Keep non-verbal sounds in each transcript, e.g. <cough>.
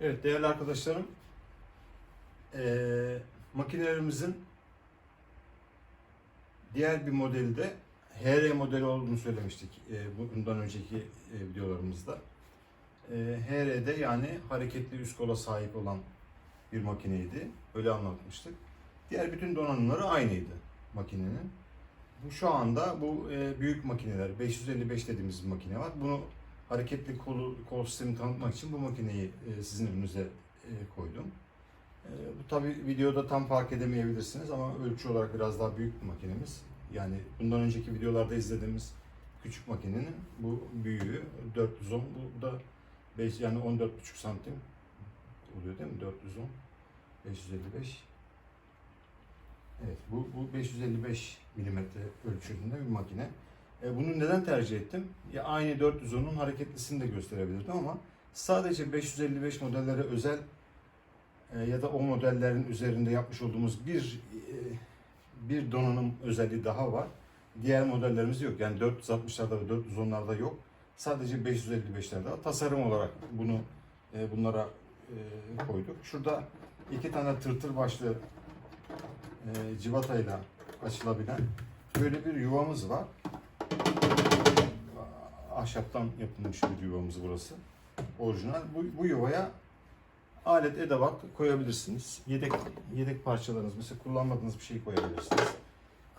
Evet değerli arkadaşlarım, eee makinelerimizin diğer bir modeli de HR modeli olduğunu söylemiştik eee, bundan önceki eee, videolarımızda. Eee HR'de yani hareketli üst kola sahip olan bir makineydi. Öyle anlatmıştık. Diğer bütün donanımları aynıydı makinenin. Bu şu anda bu eee, büyük makineler 555 dediğimiz makine var. Bunu hareketli kolu, kol sistemi tanıtmak için bu makineyi e, sizin önünüze e, koydum. E, bu tabi videoda tam fark edemeyebilirsiniz ama ölçü olarak biraz daha büyük bir makinemiz. Yani bundan önceki videolarda izlediğimiz küçük makinenin bu büyüğü 410, bu da 5 yani 14,5 santim oluyor değil mi? 410, 555. Evet bu, bu 555 milimetre ölçüsünde bir makine. E, bunu neden tercih ettim? Ya aynı 410'un hareketlisini de gösterebilirdim ama sadece 555 modellere özel e, ya da o modellerin üzerinde yapmış olduğumuz bir e, bir donanım özelliği daha var. Diğer modellerimizde yok. Yani 460'larda ve 410'larda yok. Sadece 555'lerde var. Tasarım olarak bunu e, bunlara e, koyduk. Şurada iki tane tırtır başlı e, civatayla açılabilen böyle bir yuvamız var ahşaptan yapılmış bir yuvamız burası. Orijinal. Bu, bu yuvaya alet edevat koyabilirsiniz. Yedek yedek parçalarınız mesela kullanmadığınız bir şey koyabilirsiniz.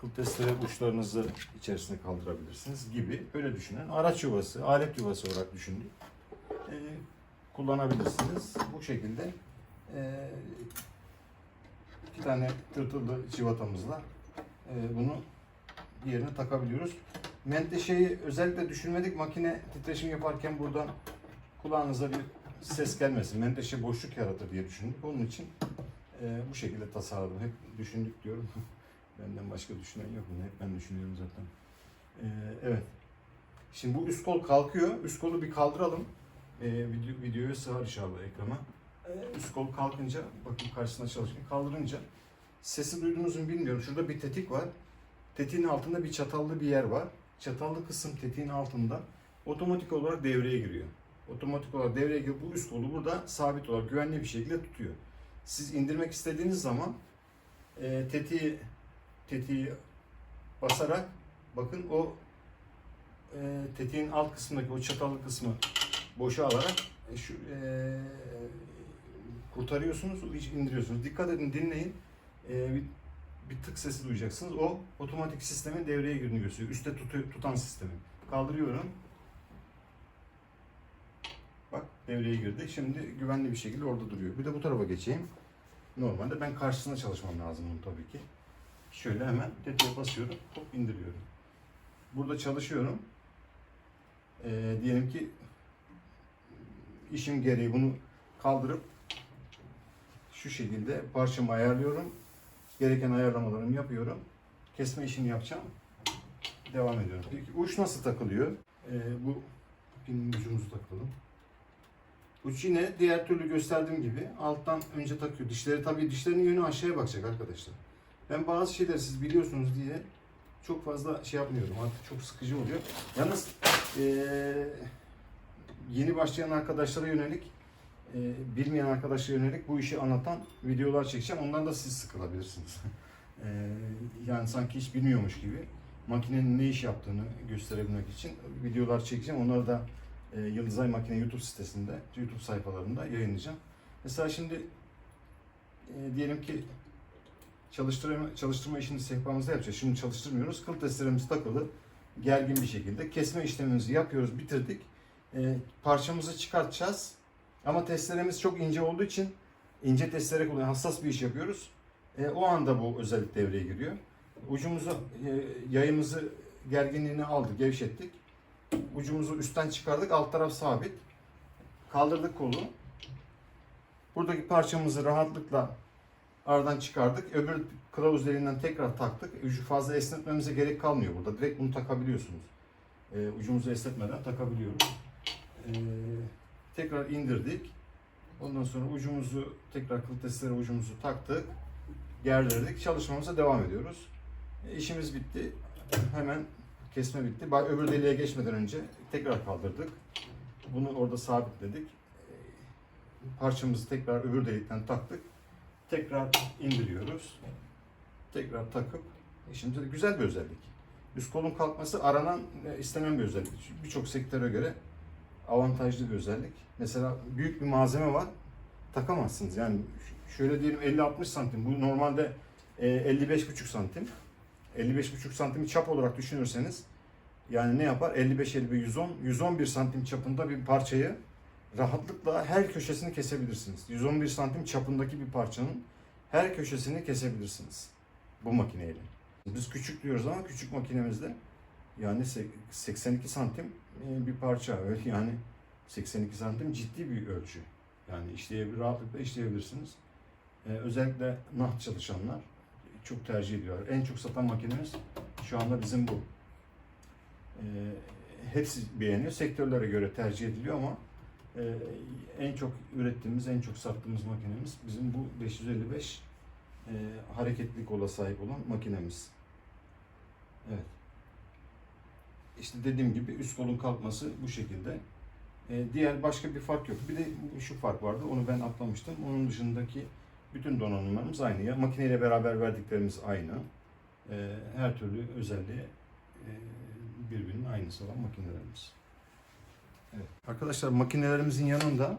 Kıl testere uçlarınızı içerisine kaldırabilirsiniz gibi öyle düşünün. Araç yuvası, alet yuvası olarak düşündük. Ee, kullanabilirsiniz. Bu şekilde e, iki tane tırtıllı civatamızla e, bunu yerine takabiliyoruz. Menteşeyi özellikle düşünmedik. Makine titreşim yaparken buradan kulağınıza bir ses gelmesin. Menteşe boşluk yaratır diye düşündük. Onun için e, bu şekilde tasarladım. Hep düşündük diyorum. <laughs> Benden başka düşünen yok. Bunu hep ben düşünüyorum zaten. E, evet. Şimdi bu üst kol kalkıyor. Üst kolu bir kaldıralım. E, video, videoya sığar inşallah ekrana. E, üst kol kalkınca, bakın karşısında çalışırken kaldırınca sesi duydunuz mu bilmiyorum. Şurada bir tetik var. Tetiğin altında bir çatallı bir yer var. Çatallı kısım tetiğin altında otomatik olarak devreye giriyor. Otomatik olarak devreye giriyor. Bu üst kolu burada sabit olarak güvenli bir şekilde tutuyor. Siz indirmek istediğiniz zaman e, tetiği tetiği basarak bakın o e, tetiğin alt kısmındaki o çatallı kısmı boşa alarak e, şu e, kurtarıyorsunuz, indiriyorsunuz. Dikkat edin, dinleyin. E, bir tık sesi duyacaksınız. O otomatik sistemin devreye girdiğini gösteriyor. Üste tutu- tutan sistemi. Kaldırıyorum. Bak devreye girdi. Şimdi güvenli bir şekilde orada duruyor. Bir de bu tarafa geçeyim. Normalde ben karşısında çalışmam lazım bunu tabii ki. Şöyle hemen tetiğe basıyorum. Hop indiriyorum. Burada çalışıyorum. Ee, diyelim ki işim gereği bunu kaldırıp şu şekilde parçamı ayarlıyorum gereken ayarlamalarımı yapıyorum. Kesme işini yapacağım. Devam ediyorum. Peki uç nasıl takılıyor? Ee, bu pinin ucumuzu takalım. Uç yine diğer türlü gösterdiğim gibi alttan önce takıyor. Dişleri tabii dişlerin yönü aşağıya bakacak arkadaşlar. Ben bazı şeyleri siz biliyorsunuz diye çok fazla şey yapmıyorum. Artık çok sıkıcı oluyor. Yalnız ee, yeni başlayan arkadaşlara yönelik e, bilmeyen arkadaşlara yönelik bu işi anlatan videolar çekeceğim. Ondan da siz sıkılabilirsiniz. <laughs> E, yani sanki hiç bilmiyormuş gibi makinenin ne iş yaptığını gösterebilmek için videolar çekeceğim. Onları da e, Yıldızay Makine YouTube sitesinde, YouTube sayfalarında yayınlayacağım. Mesela şimdi e, diyelim ki çalıştırma, çalıştırma işini sehpamızda yapacağız. Şimdi çalıştırmıyoruz. Kıl testlerimiz takılı. Gergin bir şekilde. Kesme işlemimizi yapıyoruz, bitirdik. E, parçamızı çıkartacağız. Ama testlerimiz çok ince olduğu için ince testlere kullanıyoruz. Hassas bir iş yapıyoruz. E, o anda bu özellik devreye giriyor. Ucumuzu, e, yayımızı gerginliğini aldık, gevşettik. Ucumuzu üstten çıkardık, alt taraf sabit. Kaldırdık kolu. Buradaki parçamızı rahatlıkla aradan çıkardık. Öbür kılavuz deliğinden tekrar taktık. Ucu fazla esnetmemize gerek kalmıyor burada. Direkt bunu takabiliyorsunuz. E, ucumuzu esnetmeden takabiliyoruz. E, tekrar indirdik. Ondan sonra ucumuzu tekrar kıl testere ucumuzu taktık. Gerdirdik. Çalışmamıza devam ediyoruz. E, işimiz bitti. Hemen kesme bitti. Öbür deliğe geçmeden önce tekrar kaldırdık. Bunu orada sabitledik. E, parçamızı tekrar öbür delikten taktık. Tekrar indiriyoruz. Tekrar takıp işimize de güzel bir özellik. Üst kolun kalkması aranan, e, istenen bir özellik. Birçok sektöre göre avantajlı bir özellik. Mesela büyük bir malzeme var, takamazsınız. Yani şöyle diyelim 50-60 santim. Bu normalde e, 55,5 santim. 55,5 santimi çap olarak düşünürseniz yani ne yapar? 55 55 110 111 santim çapında bir parçayı rahatlıkla her köşesini kesebilirsiniz. 111 santim çapındaki bir parçanın her köşesini kesebilirsiniz bu makineyle. Biz küçük diyoruz ama küçük makinemizde yani se- 82 santim e, bir parça yani 82 santim ciddi bir ölçü. Yani işleyebilir, rahatlıkla işleyebilirsiniz. Ee, özellikle naht çalışanlar çok tercih ediyor. En çok satan makinemiz şu anda bizim bu. Ee, hepsi beğeniyor. Sektörlere göre tercih ediliyor ama e, en çok ürettiğimiz, en çok sattığımız makinemiz bizim bu 555 e, hareketli kola sahip olan makinemiz. Evet. İşte dediğim gibi üst kolun kalkması bu şekilde. E, diğer başka bir fark yok. Bir de şu fark vardı. Onu ben atlamıştım. Onun dışındaki bütün donanımlarımız aynı. Ya makineyle beraber verdiklerimiz aynı. E, her türlü özelliği e, birbirinin aynısı olan makinelerimiz. Evet. Arkadaşlar makinelerimizin yanında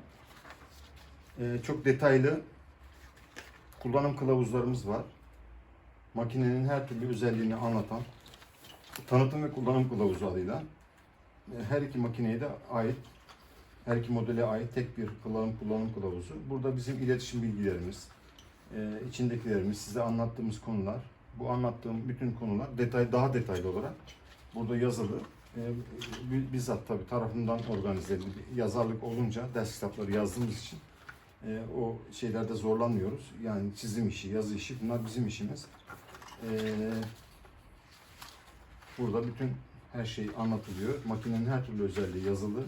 e, çok detaylı kullanım kılavuzlarımız var. Makinenin her türlü özelliğini anlatan tanıtım ve kullanım kılavuzu adıyla e, her iki makineye de ait her iki modele ait tek bir kullanım kullanım kılavuzu. Burada bizim iletişim bilgilerimiz, e, içindekilerimiz, size anlattığımız konular, bu anlattığım bütün konular detay daha detaylı olarak burada yazılı. E, bi- bizzat tabii tarafından organize edildi. Yazarlık olunca ders kitapları yazdığımız için o şeylerde zorlanmıyoruz. Yani çizim işi, yazı işi bunlar bizim işimiz. Burada bütün her şey anlatılıyor. Makinenin her türlü özelliği yazılı.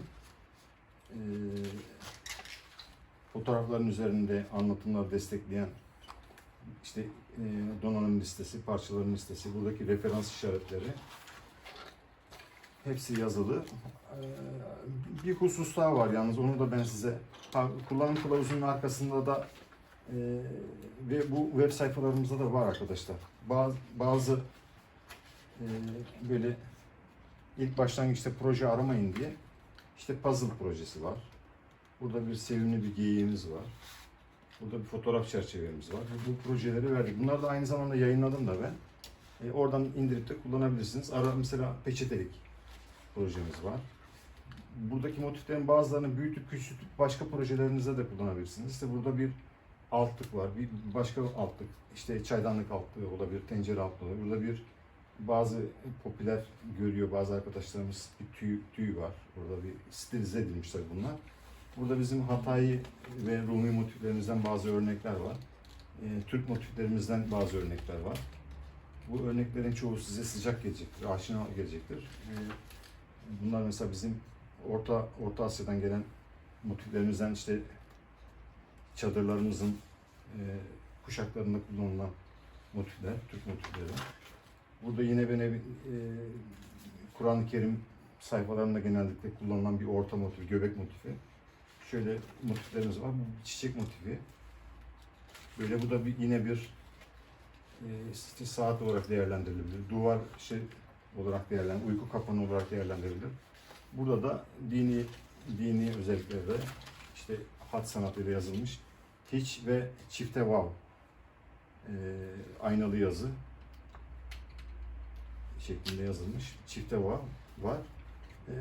Ee, fotoğrafların üzerinde anlatımları destekleyen işte e, donanım listesi, parçaların listesi, buradaki referans işaretleri hepsi yazılı. Ee, bir husus daha var yalnız onu da ben size kullanım kılavuzunun arkasında da e, ve bu web sayfalarımızda da var arkadaşlar. Bazı, bazı böyle ilk başlangıçta proje aramayın diye işte puzzle projesi var. Burada bir sevimli bir geyiğimiz var. Burada bir fotoğraf çerçevemiz var. Bu projeleri verdik. Bunları da aynı zamanda yayınladım da ben. E, oradan indirip de kullanabilirsiniz. Ara mesela peçetelik projemiz var. Buradaki motiflerin bazılarını büyütüp küçültüp başka projelerinizde de kullanabilirsiniz. İşte burada bir altlık var. Bir başka altlık. İşte çaydanlık altlığı olabilir, tencere altlığı. Burada bir bazı popüler görüyor bazı arkadaşlarımız bir tüy, tüy var. Burada bir stilize edilmişler bunlar. Burada bizim Hatay ve Rumi motiflerimizden bazı örnekler var. Ee, Türk motiflerimizden bazı örnekler var. Bu örneklerin çoğu size sıcak gelecektir, aşina gelecektir. Ee, bunlar mesela bizim Orta Orta Asya'dan gelen motiflerimizden işte çadırlarımızın e, kuşaklarında kullanılan motifler, Türk motifleri. Burada yine bene e, Kur'an-ı Kerim sayfalarında genellikle kullanılan bir orta motif, göbek motifi. Şöyle motiflerimiz var. Çiçek motifi. Böyle bu da bir, yine bir e, saat olarak değerlendirilebilir. Duvar şey olarak değerlendirilebilir. Uyku kapanı olarak değerlendirilebilir. Burada da dini dini özelliklerde işte hat sanatıyla yazılmış hiç ve çifte vav e, aynalı yazı şeklinde yazılmış çifte var. var. Ee,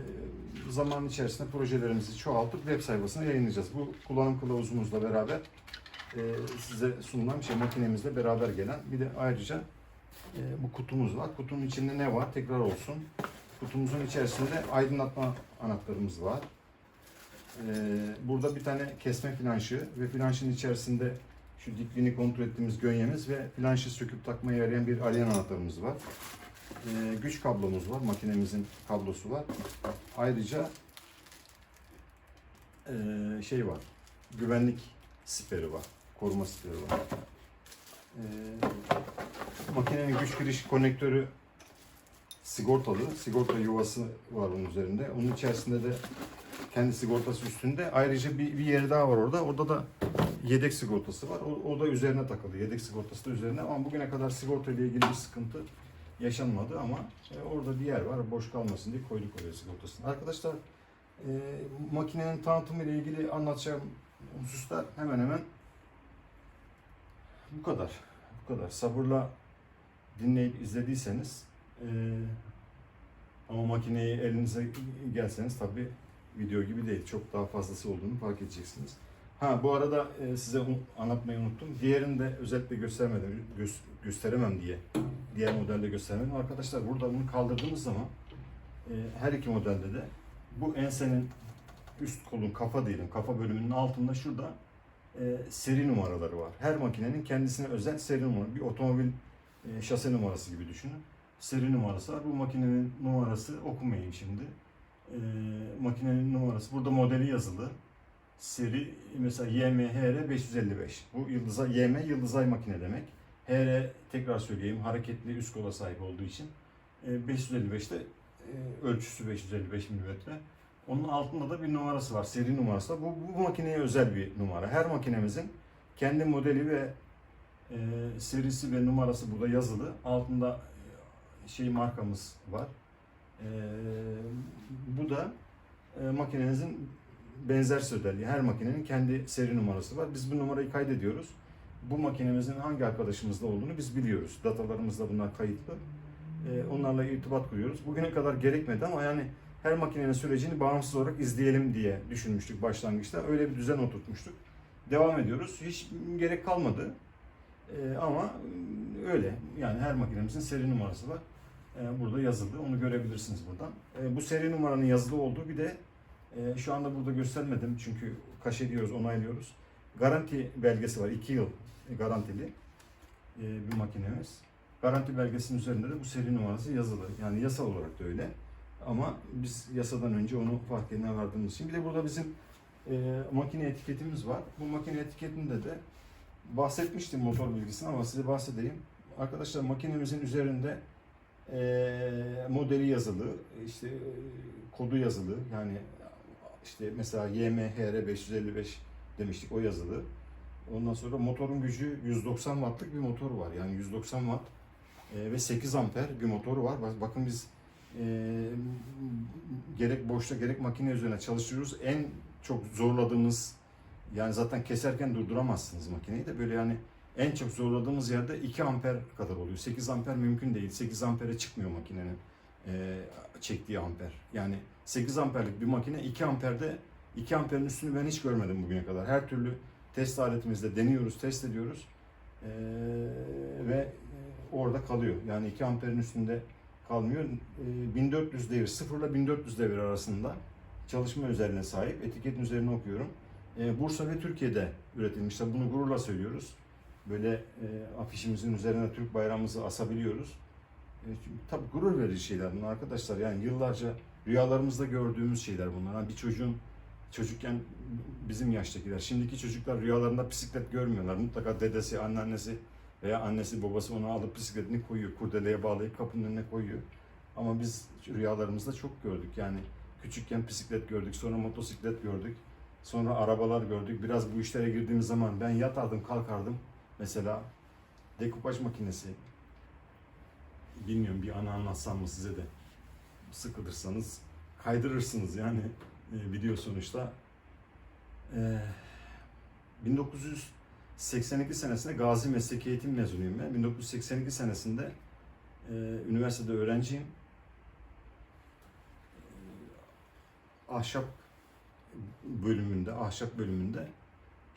zaman içerisinde projelerimizi çoğaltıp web sayfasına yayınlayacağız. Bu kullanım kılavuzumuzla beraber e, size sunulan şey makinemizle beraber gelen bir de ayrıca e, bu kutumuz var. Kutunun içinde ne var? Tekrar olsun. Kutumuzun içerisinde aydınlatma anahtarımız var. Ee, burada bir tane kesme flanşı ve flanşın içerisinde şu dikliğini kontrol ettiğimiz gönyemiz ve flanşı söküp takmaya yarayan bir alien anahtarımız var. Ee, güç kablomuz var, makinemizin kablosu var. Ayrıca ee, şey var, güvenlik siperi var, koruma siperi var. Ee, makinenin güç giriş konektörü sigortalı, sigorta yuvası var onun üzerinde. Onun içerisinde de kendi sigortası üstünde. Ayrıca bir, bir yeri daha var orada. Orada da yedek sigortası var. O, o da üzerine takılı. Yedek sigortası da üzerine. Ama bugüne kadar sigorta ile ilgili bir sıkıntı yaşanmadı ama e, orada bir yer var. Boş kalmasın diye koyduk oraya sigortasını. Arkadaşlar e, makinenin tanıtımı ile ilgili anlatacağım hususlar hemen hemen bu kadar. Bu kadar. Sabırla dinleyip izlediyseniz e, ama makineyi elinize gelseniz tabi video gibi değil. Çok daha fazlası olduğunu fark edeceksiniz. Ha bu arada e, size anlatmayı unuttum. Diğerini de özellikle göstermedim, gö- gösteremem diye. Diğer modelde göstermedim. Arkadaşlar burada bunu kaldırdığımız zaman e, her iki modelde de bu ensenin üst kolun kafa diyelim kafa bölümünün altında şurada e, seri numaraları var. Her makinenin kendisine özel seri numara. Bir otomobil e, şase numarası gibi düşünün. Seri numarası var. Bu makinenin numarası okumayayım şimdi. E, makinenin numarası. Burada modeli yazılı. Seri mesela YMHR 555. Bu yıldıza YM yıldızay makine demek. HR tekrar söyleyeyim hareketli üst kola sahip olduğu için e, 555'te e, ölçüsü 555 mm. Onun altında da bir numarası var. Seri numarası var. Bu, bu makineye özel bir numara. Her makinemizin kendi modeli ve e, serisi ve numarası burada yazılı. Altında e, şey markamız var. E, bu da e, makinenizin benzer özelliği. Her makinenin kendi seri numarası var. Biz bu numarayı kaydediyoruz. Bu makinemizin hangi arkadaşımızda olduğunu biz biliyoruz. Datalarımızda bunlar kayıtlı. E, onlarla irtibat kuruyoruz. Bugüne kadar gerekmedi ama yani her makinenin sürecini bağımsız olarak izleyelim diye düşünmüştük başlangıçta. Öyle bir düzen oturtmuştuk. Devam ediyoruz. Hiç gerek kalmadı. Ee, ama öyle. Yani her makinemizin seri numarası var. Ee, burada yazılı. Onu görebilirsiniz buradan. Ee, bu seri numaranın yazılı olduğu bir de e, şu anda burada göstermedim çünkü kaş ediyoruz, onaylıyoruz. Garanti belgesi var. 2 yıl garantili e, bir makinemiz. Garanti belgesinin üzerinde de bu seri numarası yazılı. Yani yasal olarak da öyle. Ama biz yasadan önce onu farkına vardığımız için. Bir de burada bizim e, makine etiketimiz var. Bu makine etiketinde de bahsetmiştim motor bilgisini ama size bahsedeyim. Arkadaşlar makinemizin üzerinde e, modeli yazılı, işte e, kodu yazılı. Yani işte mesela YMHR 555 demiştik o yazılı. Ondan sonra motorun gücü 190 wattlık bir motor var. Yani 190 watt e, ve 8 amper bir motoru var. Bak- Bakın biz e, gerek boşta gerek makine üzerine çalışıyoruz. En çok zorladığımız yani zaten keserken durduramazsınız makineyi de böyle yani en çok zorladığımız yerde 2 amper kadar oluyor. 8 amper mümkün değil. 8 ampere çıkmıyor makinenin e, çektiği amper. Yani 8 amperlik bir makine 2 amperde 2 amperin üstünü ben hiç görmedim bugüne kadar. Her türlü test aletimizde deniyoruz, test ediyoruz. E, ve e, orada kalıyor. Yani 2 amperin üstünde kalmıyor. E, 1400 devir, 0 ile 1400 devir arasında çalışma özelliğine sahip. Etiketin üzerine okuyorum. E, Bursa ve Türkiye'de üretilmiş. Tabii Bunu gururla söylüyoruz. Böyle e, afişimizin üzerine Türk bayrağımızı asabiliyoruz. E, çünkü tabii gurur verici şeyler bunlar arkadaşlar. Yani yıllarca rüyalarımızda gördüğümüz şeyler bunlar. Hani bir çocuğun çocukken bizim yaştakiler, şimdiki çocuklar rüyalarında bisiklet görmüyorlar. Mutlaka dedesi, anneannesi veya annesi babası onu alıp bisikletini koyuyor. Kurdeleye bağlayıp kapının önüne koyuyor. Ama biz rüyalarımızda çok gördük. Yani küçükken bisiklet gördük, sonra motosiklet gördük. Sonra arabalar gördük. Biraz bu işlere girdiğimiz zaman ben yatardım, kalkardım. Mesela dekupaj makinesi. Bilmiyorum bir ana anlatsam mı size de. Sıkılırsanız kaydırırsınız yani e, video sonuçta. Ee, 1982 senesinde Gazi Mesleki Eğitim mezunuyum ben. 1982 senesinde e, üniversitede öğrenciyim. E, ahşap bölümünde, ahşap bölümünde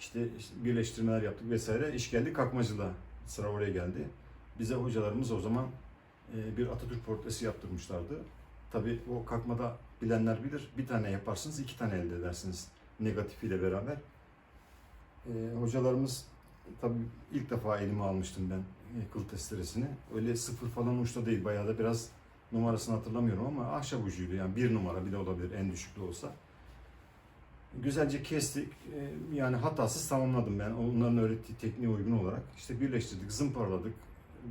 işte, işte birleştirmeler yaptık vesaire. İş geldi kalkmacılığa. Sıra oraya geldi. Bize hocalarımız o zaman e, bir Atatürk portresi yaptırmışlardı. Tabii o kalkmada bilenler bilir. Bir tane yaparsınız, iki tane elde edersiniz negatifiyle beraber. E, hocalarımız tabii ilk defa elime almıştım ben e, kıl testeresini. Öyle sıfır falan uçta değil. Bayağı da biraz numarasını hatırlamıyorum ama ahşap ucuydu. Yani bir numara bile olabilir en düşük olsa. Güzelce kestik. Ee, Yani hatasız tamamladım ben. Onların öğrettiği tekniğe uygun olarak. İşte birleştirdik, zımparaladık,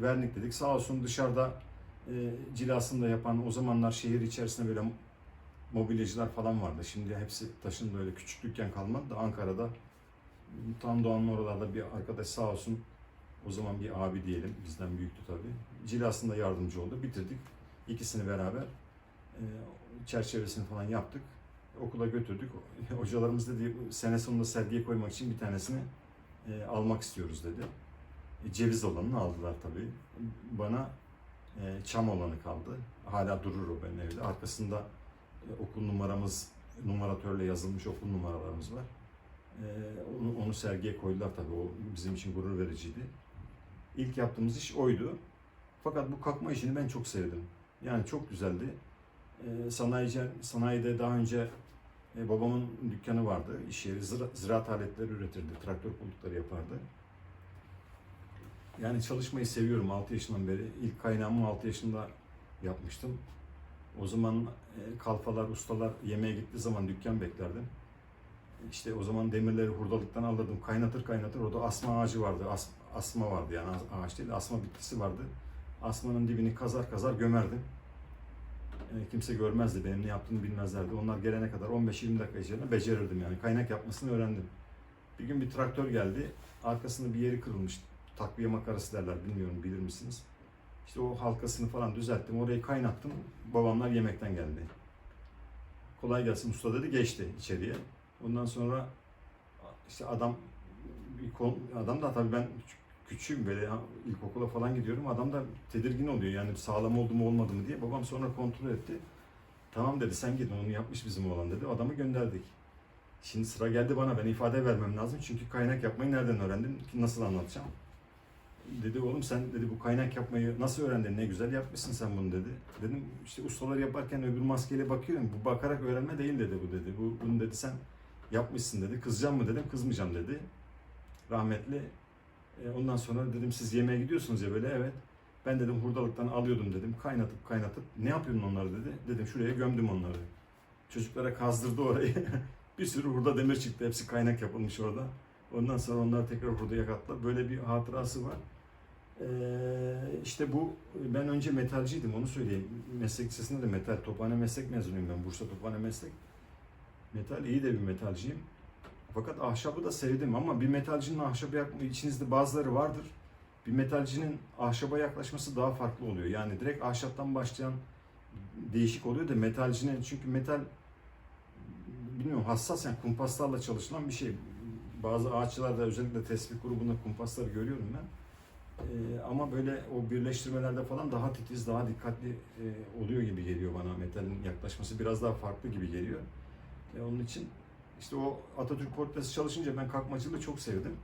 vernikledik. Sağ olsun dışarıda e, cilasını da yapan o zamanlar şehir içerisinde böyle mobilyacılar falan vardı. Şimdi hepsi taşındı öyle küçük dükkan kalmadı da Ankara'da tam Doğan'ın oralarda bir arkadaş sağ olsun o zaman bir abi diyelim bizden büyüktü tabii. Cilasında yardımcı oldu. Bitirdik. İkisini beraber e, çerçevesini falan yaptık. Okula götürdük. <laughs> Hocalarımız dedi sene sonunda sergiye koymak için bir tanesini e, almak istiyoruz dedi. Ceviz olanını aldılar tabii. Bana e, çam olanı kaldı. Hala durur o benim evde. Arkasında e, okul numaramız, numaratörle yazılmış okul numaralarımız var. E, onu, onu sergiye koydular tabii. O bizim için gurur vericiydi. İlk yaptığımız iş oydu. Fakat bu kalkma işini ben çok sevdim. Yani çok güzeldi. E, sanayici, sanayide daha önce e, babamın dükkanı vardı. İş yeri zira, ziraat aletleri üretirdi. Traktör kollukları yapardı. Yani çalışmayı seviyorum 6 yaşından beri. İlk kaynağımı 6 yaşında yapmıştım. O zaman e, kalfalar, ustalar yemeğe gittiği zaman dükkan beklerdim. İşte o zaman demirleri hurdalıktan alırdım. Kaynatır kaynatır. Orada asma ağacı vardı. As- asma vardı yani ağaç değil. Asma bitkisi vardı. Asmanın dibini kazar kazar gömerdim. E, kimse görmezdi. Benim ne yaptığımı bilmezlerdi. Onlar gelene kadar 15-20 dakika içerisinde becerirdim yani. Kaynak yapmasını öğrendim. Bir gün bir traktör geldi. Arkasında bir yeri kırılmış. Takviye makarası derler. Bilmiyorum bilir misiniz? İşte o halkasını falan düzelttim. Orayı kaynattım. Babamlar yemekten geldi. Kolay gelsin usta dedi. Geçti içeriye. Ondan sonra işte adam adam da tabii ben küçüğüm böyle ilkokula falan gidiyorum. Adam da tedirgin oluyor yani sağlam oldu mu olmadı mı diye. Babam sonra kontrol etti. Tamam dedi sen git onu yapmış bizim oğlan dedi. Adamı gönderdik. Şimdi sıra geldi bana ben ifade vermem lazım. Çünkü kaynak yapmayı nereden öğrendim? Nasıl anlatacağım? Dedi oğlum sen dedi bu kaynak yapmayı nasıl öğrendin? Ne güzel yapmışsın sen bunu dedi. Dedim işte ustalar yaparken öbür maskeyle bakıyorum. Bu bakarak öğrenme değil dedi bu dedi. Bu, bunu dedi sen yapmışsın dedi. Kızacağım mı dedim. Kızmayacağım dedi. Rahmetli. E, ondan sonra dedim siz yemeğe gidiyorsunuz ya böyle evet. Ben dedim hurdalıktan alıyordum dedim. Kaynatıp kaynatıp ne yapıyorsun onları dedi. Dedim şuraya gömdüm onları. Çocuklara kazdırdı orayı. <laughs> bir sürü hurda demir çıktı. Hepsi kaynak yapılmış orada. Ondan sonra onlar tekrar hurdaya kattılar. Böyle bir hatırası var. Ee, işte bu ben önce metalciydim onu söyleyeyim. Meslek lisesinde de metal tophane meslek mezunuyum ben. Bursa Tophane Meslek. Metal iyi de bir metalciyim. Fakat ahşabı da sevdim ama bir metalcinin ahşaba yakma içinizde bazıları vardır. Bir metalcinin ahşaba yaklaşması daha farklı oluyor. Yani direkt ahşaptan başlayan değişik oluyor da metalcinin çünkü metal bilmiyorum hassas yani kumpaslarla çalışılan bir şey. Bazı ağaççılarda özellikle tespih grubunda kumpasları görüyorum ben. Ee, ama böyle o birleştirmelerde falan daha titiz, daha dikkatli e, oluyor gibi geliyor bana. Metalin yaklaşması biraz daha farklı gibi geliyor. E, onun için işte o Atatürk portresi çalışınca ben kalkmacılığı çok sevdim.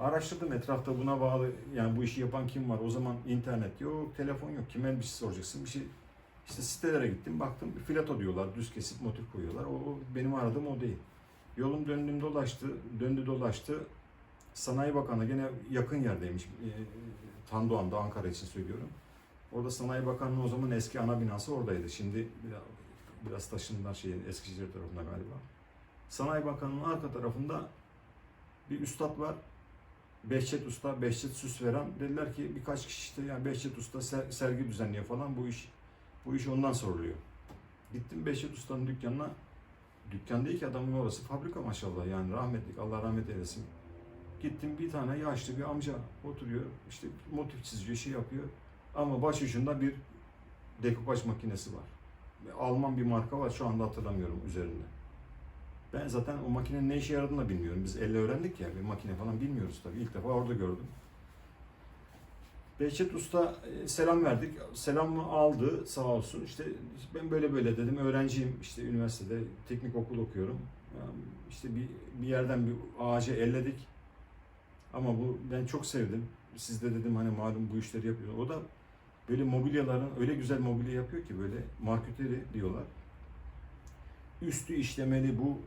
Araştırdım etrafta buna bağlı yani bu işi yapan kim var? O zaman internet yok, telefon yok. Kime bir şey soracaksın? Bir şey işte sitelere gittim baktım filato diyorlar düz kesip motif koyuyorlar. O, o benim aradığım o değil. Yolum döndüm dolaştı, döndü dolaştı. Sanayi Bakanı gene yakın yerdeymiş. E, Tandoğan'da Ankara için söylüyorum. Orada Sanayi Bakanlığı o zaman eski ana binası oradaydı. Şimdi biraz, biraz taşındılar şeyin Eskişehir tarafında galiba. Sanayi Bakanlığı'nın arka tarafında bir üstad var. Behçet Usta, Behçet Süsveren. Dediler ki birkaç kişi işte yani Behçet Usta ser- sergi düzenliyor falan bu iş bu iş ondan soruluyor. Gittim Behçet Usta'nın dükkanına. Dükkan değil ki adamın orası fabrika maşallah yani rahmetlik Allah rahmet eylesin. Gittim bir tane yaşlı bir amca oturuyor işte motif çiziyor şey yapıyor. Ama baş ucunda bir dekupaj makinesi var. Alman bir marka var şu anda hatırlamıyorum üzerinde. Ben zaten o makinenin ne işe yaradığını da bilmiyorum. Biz elle öğrendik ya bir makine falan bilmiyoruz tabii. İlk defa orada gördüm. Behçet Usta e, selam verdik. Selamı aldı sağ olsun. İşte ben böyle böyle dedim. Öğrenciyim işte üniversitede teknik okul okuyorum. İşte bir, bir yerden bir ağacı elledik. Ama bu ben çok sevdim. Siz de dedim hani malum bu işleri yapıyor. O da böyle mobilyaların öyle güzel mobilya yapıyor ki böyle marketeri diyorlar. Üstü işlemeli bu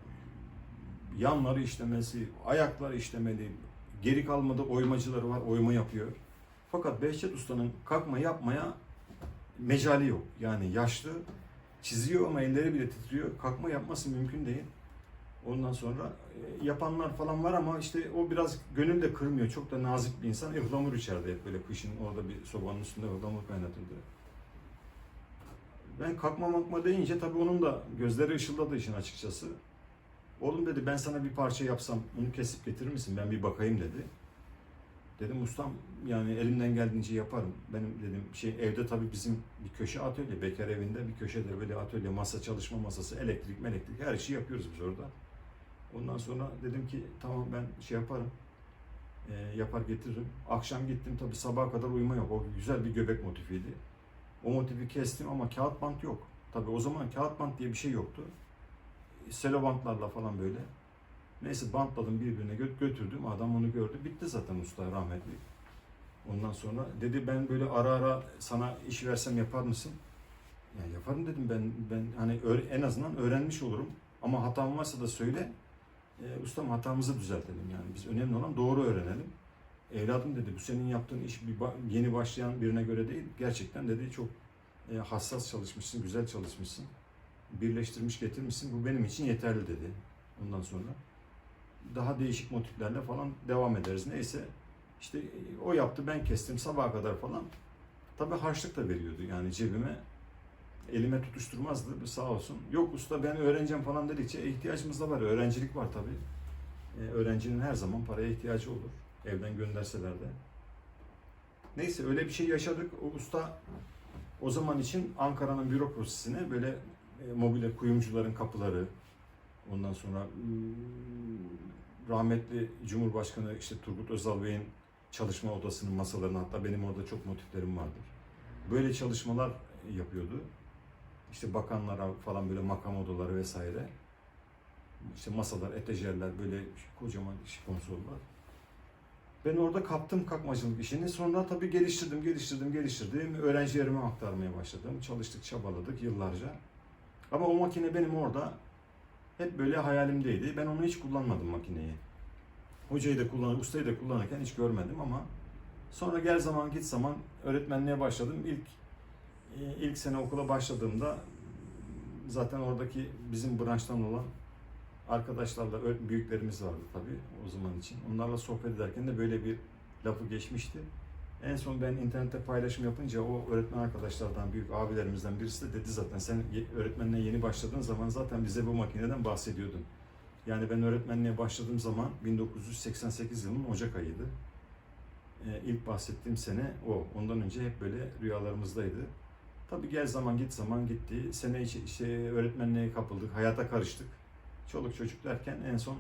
yanları işlemesi, ayakları işlemeli. Geri kalmadı oymacıları var, oyma yapıyor. Fakat Behçet Usta'nın kalkma yapmaya mecali yok. Yani yaşlı, çiziyor ama elleri bile titriyor. Kalkma yapması mümkün değil. Ondan sonra e, yapanlar falan var ama işte o biraz gönül de kırmıyor. Çok da nazik bir insan. Ihlamur içeride hep böyle kışın orada bir sobanın üstünde ıhlamur kaynatırdı. Ben kalkma makma deyince tabii onun da gözleri ışıldadı işin açıkçası. Oğlum dedi ben sana bir parça yapsam bunu kesip getirir misin? Ben bir bakayım dedi. Dedim ustam yani elimden geldiğince yaparım. Benim dedim şey evde tabii bizim bir köşe atölye, bekar evinde bir köşede böyle atölye, masa, çalışma masası, elektrik, elektrik her şeyi yapıyoruz biz orada. Ondan sonra dedim ki tamam ben şey yaparım. e, yapar getiririm. Akşam gittim tabii sabaha kadar uyuma yok. O güzel bir göbek motifiydi. O motifi kestim ama kağıt bant yok. Tabii o zaman kağıt bant diye bir şey yoktu. Selo bantlarla falan böyle. Neyse bantladım birbirine gö- götürdüm. Adam onu gördü. Bitti zaten usta rahmetli. Ondan sonra dedi ben böyle ara ara sana iş versem yapar mısın? Ya yaparım dedim ben ben hani en azından öğrenmiş olurum. Ama hatam varsa da söyle. E, ustam hatamızı düzeltelim yani. Biz önemli olan doğru öğrenelim. Evladım dedi bu senin yaptığın iş bir ba- yeni başlayan birine göre değil. Gerçekten dedi çok e, hassas çalışmışsın, güzel çalışmışsın. Birleştirmiş getirmişsin. Bu benim için yeterli dedi. Ondan sonra daha değişik motiflerle falan devam ederiz. Neyse işte e, o yaptı ben kestim sabaha kadar falan. Tabii harçlık da veriyordu yani cebime. Elime tutuşturmazdı sağ olsun. Yok usta ben öğreneceğim falan dedikçe ihtiyacımız da var. Öğrencilik var tabii. Ee, öğrencinin her zaman paraya ihtiyacı olur. Evden gönderseler de. Neyse öyle bir şey yaşadık. O usta o zaman için Ankara'nın bürokrasisine böyle e, mobilya kuyumcuların kapıları, ondan sonra hmm, rahmetli Cumhurbaşkanı işte Turgut Özal Bey'in çalışma odasının masalarına hatta benim orada çok motiflerim vardır. Böyle çalışmalar yapıyordu. İşte bakanlara falan böyle makam odaları vesaire. İşte masalar, etajerler böyle kocaman sponsorlar. Ben orada kaptım kakmacılık işini. Sonra tabii geliştirdim, geliştirdim, geliştirdim. Öğrencilerime aktarmaya başladım. Çalıştık, çabaladık yıllarca. Ama o makine benim orada hep böyle hayalimdeydi. Ben onu hiç kullanmadım makineyi. Hocayı da kullan, ustayı da kullanırken hiç görmedim ama sonra gel zaman git zaman öğretmenliğe başladım. İlk ilk sene okula başladığımda zaten oradaki bizim branştan olan arkadaşlarla büyüklerimiz vardı tabii o zaman için. Onlarla sohbet ederken de böyle bir lafı geçmişti. En son ben internette paylaşım yapınca o öğretmen arkadaşlardan, büyük abilerimizden birisi de dedi zaten sen öğretmenliğe yeni başladığın zaman zaten bize bu makineden bahsediyordun. Yani ben öğretmenliğe başladığım zaman 1988 yılının Ocak ayıydı. Ee, ilk bahsettiğim sene o. Ondan önce hep böyle rüyalarımızdaydı. Tabii gel zaman git zaman gitti. Sene içi işte öğretmenliğe kapıldık, hayata karıştık. Çoluk çocuk derken en son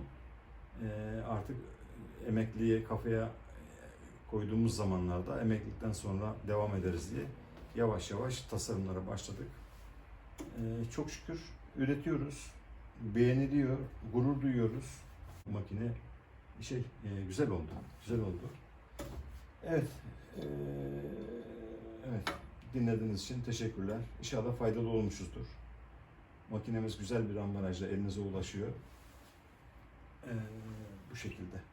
e, artık emekliye kafaya e, koyduğumuz zamanlarda emeklilikten sonra devam ederiz diye yavaş yavaş tasarımlara başladık. E, çok şükür üretiyoruz, beğeniliyor, gurur duyuyoruz. Makine şey e, güzel oldu, güzel oldu. Evet, e, evet dinlediğiniz için teşekkürler. İnşallah faydalı olmuşuzdur. Makinemiz güzel bir ambalajla elinize ulaşıyor. Ee, bu şekilde.